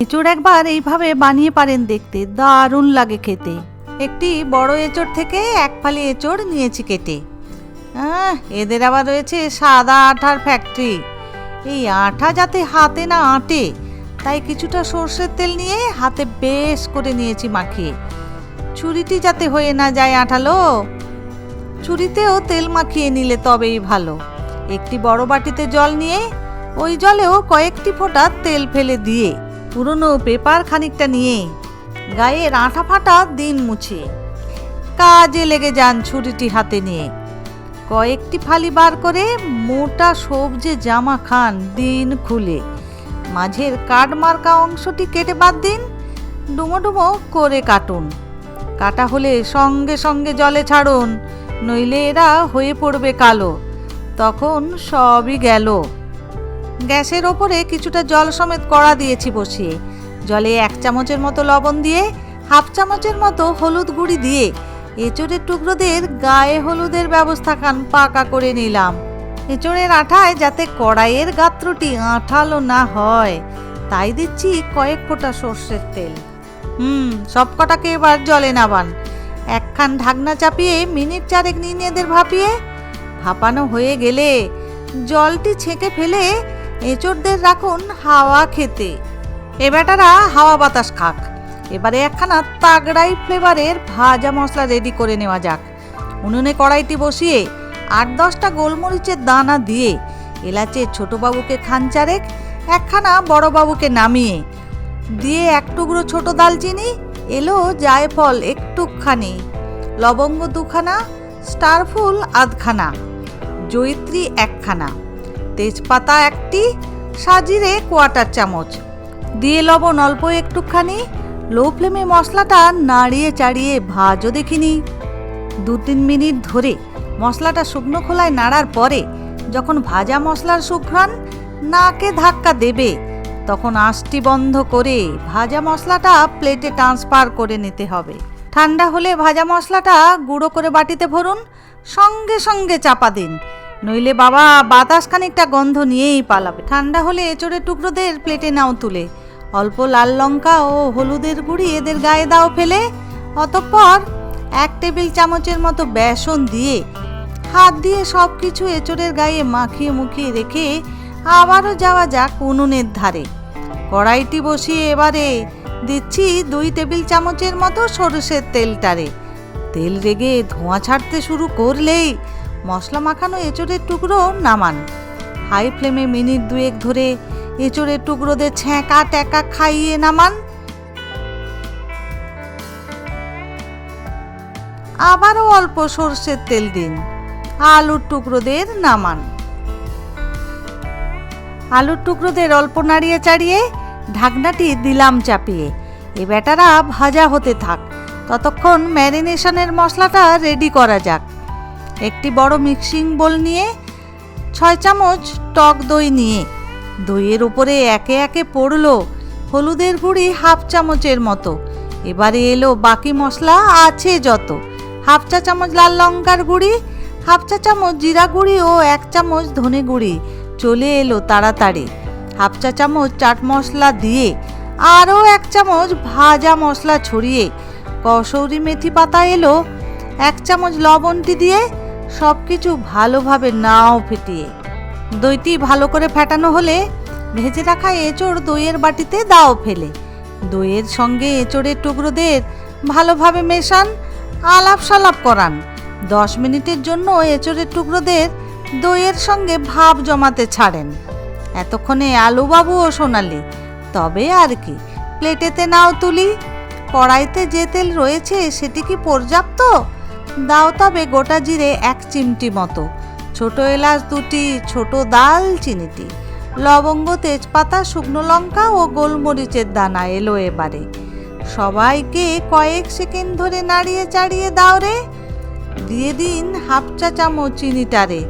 এঁচড় একবার এইভাবে বানিয়ে পারেন দেখতে দারুণ লাগে খেতে। একটি বড় এঁচড় থেকে এক ফালি এঁচড় নিয়েছি কেটে। আহ, এদের আবার রয়েছে সাদা আঠার ফ্যাক্টরি এই আঠা যাতে হাতে না আটে তাই কিছুটা সর্ষের তেল নিয়ে হাতে বেশ করে নিয়েছি মাখিয়ে। ছুরিটি যাতে হয়ে না যায় আঠালো ছুরিতেও তেল মাখিয়ে নিলে তবেই ভালো। একটি বড় বাটিতে জল নিয়ে ওই জলেও কয়েকটি ফোঁটা তেল ফেলে দিয়ে পুরনো পেপার খানিকটা নিয়ে গায়ের আঠা ফাটা দিন মুছে। কাজে লেগে যান ছুরিটি হাতে নিয়ে। কয়েকটি ফালি বার করে মোটা সবজে জামা খান দিন খুলে। মাঝের কাঠ মার্কা অংশটি কেটে বাদ দিন ডুমো ডুমো করে কাটুন। কাটা হলে সঙ্গে সঙ্গে জলে ছাড়ুন, নইলে এরা হয়ে পড়বে কালো। তখন সবই গেল। গ্যাসের ওপরে কিছুটা জল সমেত কড়া দিয়েছি বসিয়ে। জলে এক চামচের মতো লবণ দিয়ে, হাফ চামচের মতো হলুদ গুঁড়ি দিয়ে এঁচড়ের টুকরোদের গায়ে হলুদের ব্যবস্থা খান পাকা করে নিলাম। এঁচড়ের আঠায় যাতে কড়াইয়ের গাত্রটি আঠালো না হয়, তাই দিচ্ছি কয়েক ফোঁটা সর্ষের তেল। হুম, সব কটাকে এবার জলে নাবান। একখান ঢাকনা চাপিয়ে মিনিট চারেক এদের ভাপিয়ে, ভাপানো হয়ে গেলে জলটি ছেঁকে ফেলে এঁচড়দের রাখুন হাওয়া খেতে। এ বেটারা হাওয়া বাতাস খাক। এবারে একখানা তাগড়াই ফ্লেভারের ভাজা মশলা রেডি করে নেওয়া যাক। উনুনে কড়াইটি বসিয়ে আট দশটা গোলমরিচের দানা দিয়ে এলাচে ছোটবাবুকে খান চারেক, একখানা বড়বাবুকে নামিয়ে দিয়ে এক টুকরো ছোটো দালচিনি, এলো জায়ফল একটুখানি, লবঙ্গ দুখানা, স্টারফুল আধখানা, জয়িত্রী একখানা। তেজপাতা একটি সাজিরে কোয়াটার চামচ। দিয়ে লবণ অল্প একটুখানি লো ফ্লেমে মশলাটা নাড়িয়ে চাড়িয়ে ভাজও দেখিনি। দু তিন মিনিট ধরে মশলাটা শুকনো খোলায় নাড়ার পরে যখন ভাজা মশলার সুঘ্রাণ নাকে ধাক্কা দেবে, তখন আঁশটি বন্ধ করে ভাজা মশলাটা প্লেটে ট্রান্সফার করে নিতে হবে। ঠান্ডা হলে ভাজা মশলাটা গুঁড়ো করে বাটিতে ভরুন, সঙ্গে সঙ্গে চাপা দিন। নইলে বাবা বাতাস খানিকটা গন্ধ নিয়েই পালাবে। ঠান্ডা হলে এঁচড়ের টুকরোদের প্লেটে নাও তুলে। অল্প লাল লঙ্কা ও হলুদের গুঁড়ি এদের গায়ে দাও ফেলে। অতঃপর এক টেবিল চামচের মতো বেসন দিয়ে হাত দিয়ে সব কিছু এঁচড়ের গায়ে মাখিয়ে মুখিয়ে রেখে আবারও যাওয়া যাক উনুনের ধারে। কড়াইটি বসিয়ে এবারে দিচ্ছি দুই টেবিল চামচের মতো সরষের তেলটারে। তেল রেগে ধোঁয়া ছাড়তে শুরু করলেই মশলা মাখানো এঁচড়ের টুকরো নামান। হাই ফ্লেমে মিনিট দুয়েক ধরে এঁচড়ের টুকরোদের ছ্যাঁকা ট্যাঁকা খাইয়ে নামান। আবারও অল্প সর্ষের তেল দিন, আলুর টুকরোদের নামান। আলুর টুকরোদের অল্প নাড়িয়ে চাড়িয়ে ঢাকনাটি দিলাম চাপিয়ে, এ বেটারা ভাজা হতে থাক। ততক্ষণ ম্যারিনেশনের মশলাটা রেডি করা যাক। একটি বড় মিক্সিং বোল নিয়ে, ছয় চামচ টক দই নিয়ে। দইয়ের উপরে একে একে পড়ল হলুদের গুঁড়ি হাফ চামচের মতো। এবারে এলো বাকি মশলা, আছে যত। হাফ চা চামচ লাল লঙ্কার গুঁড়ি, হাফ চা চামচ জিরা গুঁড়ি ও এক চামচ ধনে গুঁড়ি। চলে এলো তাড়াতাড়ি। হাফ চা চামচ চাট মশলা দিয়ে, আরও এক চামচ ভাজা মশলা ছড়িয়ে। কসৌরি মেথি পাতা এলো, এক চামচ লবণটি দিয়ে সব কিছু ভালোভাবে নাও ফেটিয়ে। দইটি ভালো করে ফেটানো হলে ভেজে রাখা এঁচড় দইয়ের বাটিতে দাও ফেলে। দইয়ের সঙ্গে এঁচড়ের টুকরোদের ভালোভাবে মেশান আলাপ সালাপ করান। দশ মিনিটের জন্য এঁচড়ের টুকরোদের দইয়ের সঙ্গে ভাব জমাতে ছাড়েন। এতক্ষণে আলুবাবু ও সোনালি, তবে আর কি, প্লেটেতে নাও তুলি। কড়াইতে যে তেল রয়েছে সেটি কি পর্যাপ্ত? দাও তবে গোটা জিরে এক চিমটি মতো। ছোট এলাচ দুটি, ছোট দাল চিনিটি। লবঙ্গ, তেজপাতা, শুকনো লঙ্কা ও গোলমরিচের দানা এলো এবারে। সবাইকে কয়েক সেকেন্ড ধরে নাড়িয়ে চাড়িয়ে দাও রে। দিয়ে দিন হাফ চা চামচ চিনিটারে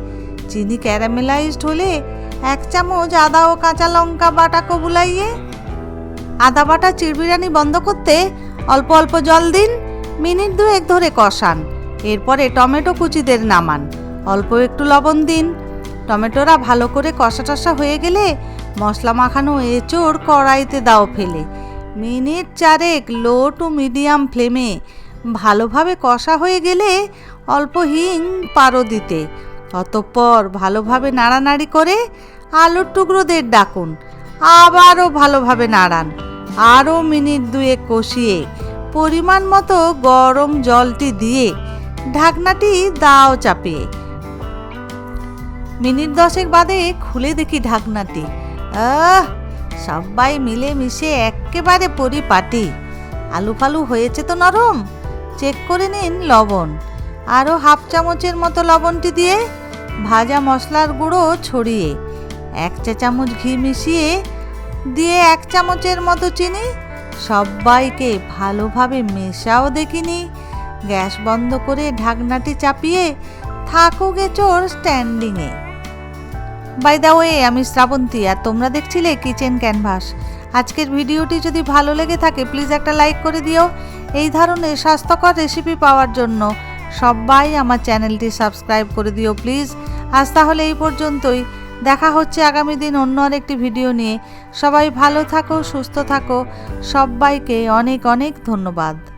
চিনি ক্যারামেলাইজড হলে এক চামচ আদা ও কাঁচা লঙ্কা বাটা কবুলাইয়ে। আদা বাটা চিড়বিরানি বন্ধ করতে অল্প অল্প জল দিন, মিনিট দুয়েক ধরে কষান। এরপরে টমেটো কুচিদের নামান। অল্প একটু লবণ দিন। টমেটোরা ভালো করে কষা টষা হয়ে গেলে মশলা মাখানো এঁচোড় কড়াইতে দাও ফেলে। মিনিট চারেক লো টু মিডিয়াম ফ্লেমে ভালোভাবে কষা হয়ে গেলে অল্প হিং পারো দিতে। অতঃপর ভালোভাবে নাড়ানাড়ি করে আলুর টুকরোদের ডাকুন। আবারও ভালোভাবে নাড়ান। আরও মিনিট দুয়েক কষিয়ে পরিমাণ মতো গরম জলটি দিয়ে ঢাকনাটি দাও চাপিয়ে মিনিট দশেক বাদে খুলে দেখি ঢাকনাটি। আহ, সবাই মিলে মিশে একেবারে পরিপাটি। আলু ফালু হয়েছে তো নরম? চেক করে নিন লবণ। আরও হাফ চামচের মতো লবণটি দিয়ে ভাজা মশলার গুঁড়ো ছড়িয়ে, এক চা চামচ ঘি মিশিয়ে দিয়ে এক চামচের মতো চিনি। সবাইকে ভালোভাবে মেশাও দেখিনি। গ্যাস বন্ধ করে ঢাকনাটি চাপিয়ে থাকুক এচোর স্ট্যান্ডিংয়ে বাই দা ওয়ে আমি শ্রাবন্তী, আর তোমরা দেখছিলে কিচেন ক্যানভাস আজকের ভিডিওটি যদি ভালো লেগে থাকে প্লিজ একটা লাইক করে দিও। এই ধরনের স্বাস্থ্যকর রেসিপি পাওয়ার জন্য সবাই আমার চ্যানেলটি সাবস্ক্রাইব করে দিও প্লিজ আজ তাহলে এই পর্যন্তই। দেখা হচ্ছে আগামী দিন অন্য আরেকটি ভিডিও নিয়ে। সবাই ভালো থাকো, সুস্থ থাকো। সবাইকে অনেক অনেক ধন্যবাদ।